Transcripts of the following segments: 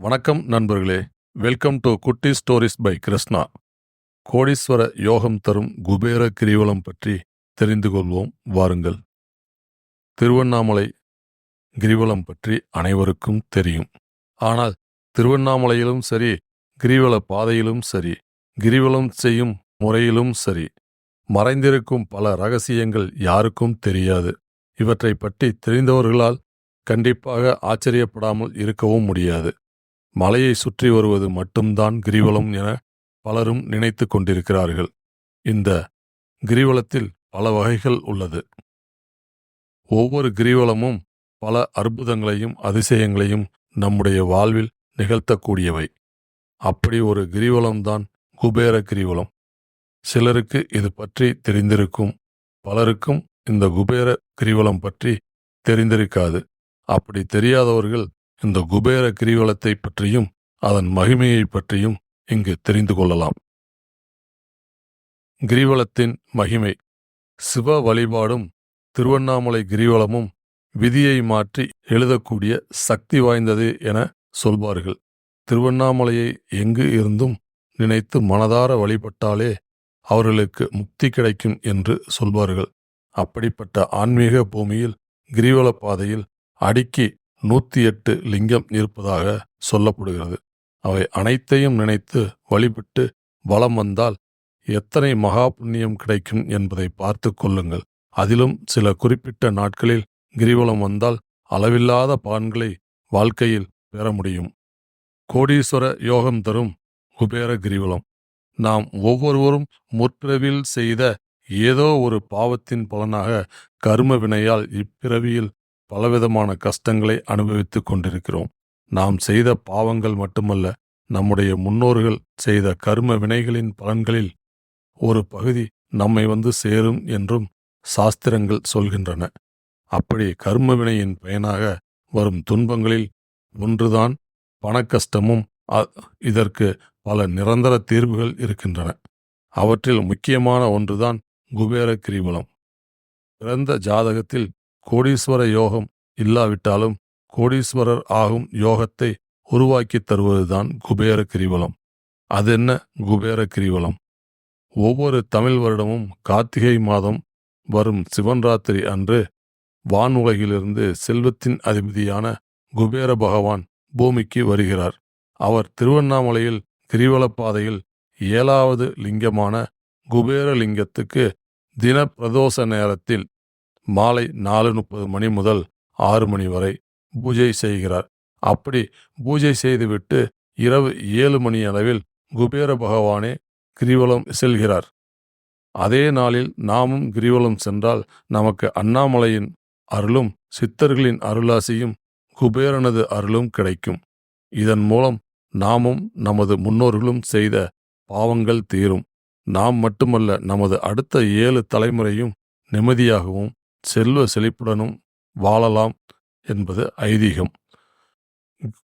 வணக்கம் நண்பர்களே. Welcome to குட்டி ஸ்டோரிஸ் பை கிருஷ்ணா கோடீஸ்வர யோகம் தரும் குபேர கிரிவலம் பற்றி தெரிந்து கொள்வோம். வாருங்கள். திருவண்ணாமலை கிரிவலம் பற்றி அனைவருக்கும் தெரியும். ஆனால் திருவண்ணாமலையிலும் சரி கிரிவல பாதையிலும் சரி கிரிவலம் செய்யும் முறையிலும் சரி மறைந்திருக்கும் பல ரகசியங்கள் யாருக்கும் தெரியாது. இவற்றை பற்றி தெரிந்தவர்களால் கண்டிப்பாக ஆச்சரியப்படாமல் இருக்கவும் முடியாது. மலையை சுற்றி வருவது மட்டும்தான் கிரிவலம் என பலரும் நினைத்து கொண்டிருக்கிறார்கள். இந்த கிரிவலத்தில் பல வகைகள் உள்ளது. ஒவ்வொரு கிரிவலமும் பல அற்புதங்களையும் அதிசயங்களையும் நம்முடைய வாழ்வில் நிகழ்த்தக்கூடியவை. அப்படி ஒரு கிரிவலம்தான் குபேர கிரிவலம். சிலருக்கு இது பற்றி தெரிந்திருக்கும் பலருக்கும் இந்த குபேர கிரிவலம் பற்றி தெரிந்திருக்காது. அப்படி தெரியாதவர்கள் இந்த குபேர கிரிவலத்தை பற்றியும் அதன் மகிமையை பற்றியும் இங்கு தெரிந்து கொள்ளலாம். கிரிவலத்தின் மகிமை. சிவ வழிபாடும் திருவண்ணாமலை கிரிவலமும் விதியை மாற்றி எழுதக்கூடிய சக்தி வாய்ந்தது என சொல்வார்கள். திருவண்ணாமலையை எங்கு இருந்தும் நினைத்து மனதார வழிபட்டாலே அவர்களுக்கு முக்தி கிடைக்கும் என்று சொல்வார்கள். அப்படிப்பட்ட ஆன்மீக பூமியில் கிரிவல பாதையில் அடுக்கி நூத்தி எட்டு லிங்கம் இருப்பதாக சொல்லப்படுகிறது. அவை அனைத்தையும் நினைத்து வழிபட்டு வலம் வந்தால் எத்தனை மகா புண்ணியம் கிடைக்கும் என்பதை பார்த்து கொள்ளுங்கள். அதிலும் சில குறிப்பிட்ட நாட்களில் கிரிவலம் வந்தால் அளவில்லாத பலன்களை வாழ்க்கையில் பெற முடியும். கோடீஸ்வர யோகம் தரும் குபேர கிரிவலம். நாம் ஒவ்வொருவரும் முற்பிறவில் செய்த ஏதோ ஒரு பாவத்தின் பலனாக கர்ம வினையால் இப்பிறவியில் பலவிதமான கஷ்டங்களை அனுபவித்துக் கொண்டிருக்கிறோம். நாம் செய்த பாவங்கள் மட்டுமல்ல நம்முடைய முன்னோர்கள் செய்த கர்ம வினைகளின் பலன்களில் ஒரு பகுதி நம்மை வந்து சேரும் என்றும் சாஸ்திரங்கள் சொல்கின்றன. அப்படி கர்ம வினையின் பயனாக வரும் துன்பங்களில் ஒன்றுதான் பணக்கஷ்டமும் அ- இதற்கு பல நிரந்தர தீர்வுகள் இருக்கின்றன. அவற்றில் முக்கியமான ஒன்றுதான் குபேர கிரிவலம். பிறந்த ஜாதகத்தில் கோடீஸ்வர யோகம் இல்லாவிட்டாலும் கோடீஸ்வரர் ஆகும் யோகத்தை உருவாக்கித் தருவதுதான் குபேர கிரிவலம். அதென்ன குபேர கிரிவலம்? ஒவ்வொரு தமிழ் வருடமும் கார்த்திகை மாதம் வரும் சிவன்ராத்திரி அன்று வானுலகிலிருந்து செல்வத்தின் அதிபதியான குபேர பகவான் பூமிக்கு வருகிறார். அவர் திருவண்ணாமலையில் கிரிவலப்பாதையில் ஏழாவது லிங்கமான குபேர லிங்கத்துக்கு தின பிரதோஷ நேரத்தில் மாலை நாலு முப்பது மணி முதல் ஆறு மணி வரை பூஜை செய்கிறார். அப்படி பூஜை செய்துவிட்டு இரவு ஏழு மணி அளவில் குபேர பகவானே கிரிவலம் செல்கிறார். அதே நாளில் நாமும் கிரிவலம் சென்றால் நமக்கு அண்ணாமலையின் அருளும் சித்தர்களின் அருளாசியும் குபேரனது அருளும் கிடைக்கும். இதன் மூலம் நாமும் நமது முன்னோர்களும் செய்த பாவங்கள் தீரும். நாம் மட்டுமல்ல நமது அடுத்த ஏழு தலைமுறையும் நிம்மதியாகவும் செல்வ செழிப்புடனும் வாழலாம் என்பது ஐதீகம்.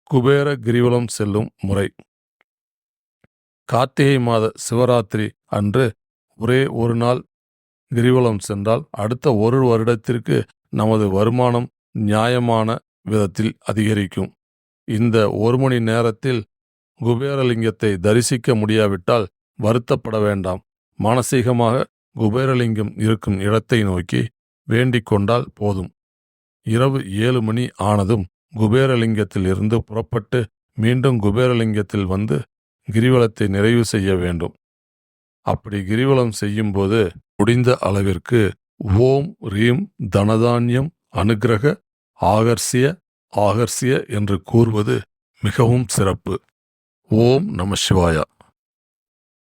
குபேர கிரிவலம் செல்லும் முறை. கார்த்திகை மாத சிவராத்திரி அன்று ஒரே ஒரு நாள் கிரிவலம் சென்றால் அடுத்த ஒரு வருடத்திற்கு நமது வருமானம் நியாயமான விதத்தில் அதிகரிக்கும். இந்த ஒரு மணி நேரத்தில் குபேரலிங்கத்தை தரிசிக்க முடியாவிட்டால் வருத்தப்பட வேண்டாம். மானசீகமாக குபேரலிங்கம் இருக்கும் இடத்தை நோக்கி வேண்டிக் கொண்டால் போதும். இரவு ஏழு மணி ஆனதும் குபேரலிங்கத்தில் இருந்து புறப்பட்டு மீண்டும் குபேரலிங்கத்தில் வந்து கிரிவலத்தை நிறைவு செய்ய வேண்டும். அப்படி கிரிவலம் செய்யும்போது முடிந்த அளவிற்கு ஓம் ரீம் தனதான்யம் அனுகிரக ஆகர்ஷிய ஆகர்ஷிய என்று கூறுவது மிகவும் சிறப்பு. ஓம் நம சிவாயா.